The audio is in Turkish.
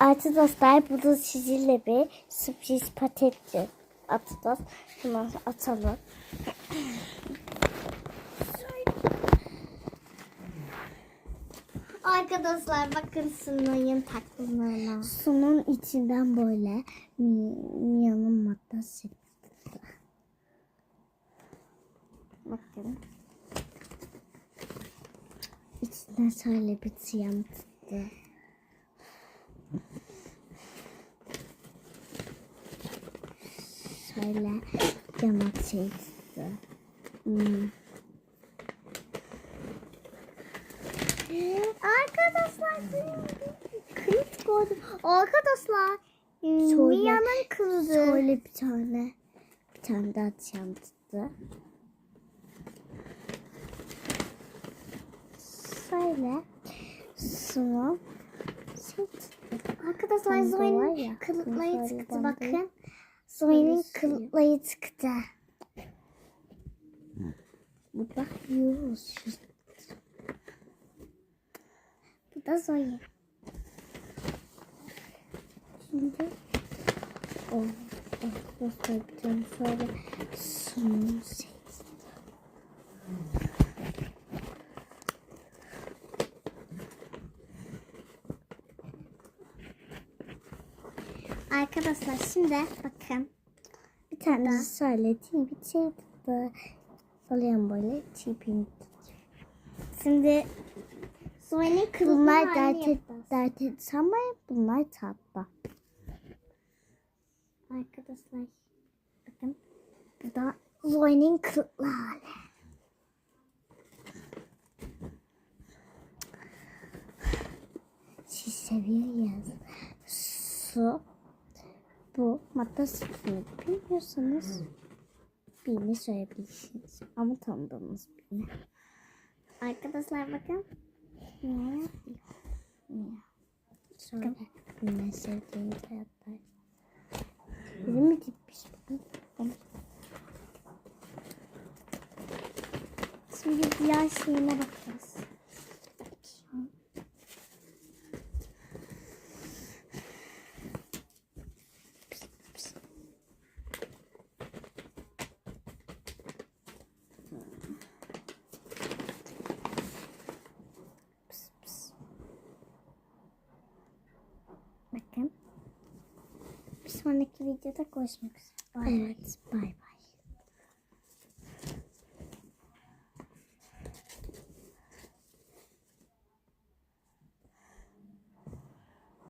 Arkadaşlar burada sizinle bir sürpriz patatesi atacağız. Hemen atalım. Arkadaşlar bakın sınırın takımlarına. Sunun içinden böyle Mia'nın maddesi çıktı. Bakın. İçinden şöyle bir siyam çıktı. Şöyle yanak şey çıktı. Hmm. Arkadaşlar kılıç gördüm. Arkadaşlar Şöyle- Mia'nın kılıcı. Şöyle bir tane bir tane daha. Şöyle sunu şey çıktı. Arkadaşlar Zoe'nin ya, kılıkları çıktı bakın. Zoe'nin kılıkları çıktı. Bu da Yunus. Bu da Zoe. Şimdi o arkadaşlar bir tane şöyle sunu şey Arkadaşlar şimdi bakın. Bir tane de şöyle çiğ bir şey çıktı. Salayan böyle çiğ bir Şimdi Zoe'nin kılıkları Bunlar dert, et, dert et ama bunlar tatlı. Arkadaşlar bakın. Bu da Zoe'nin kılıklı hali. Siz seviyorsunuz. Su. Madde sıfırını bilmiyorsanız birini söyleyebilirsiniz. Ama tanıdığınız birini. Arkadaşlar bakın. Ne? Ne? Ben sevdiğim hayatlar. Biri mi gitmiş? Şimdi diğer şeyine bakacağız. sonraki videoda görüşmek üzere. Bye evet. bye. bye.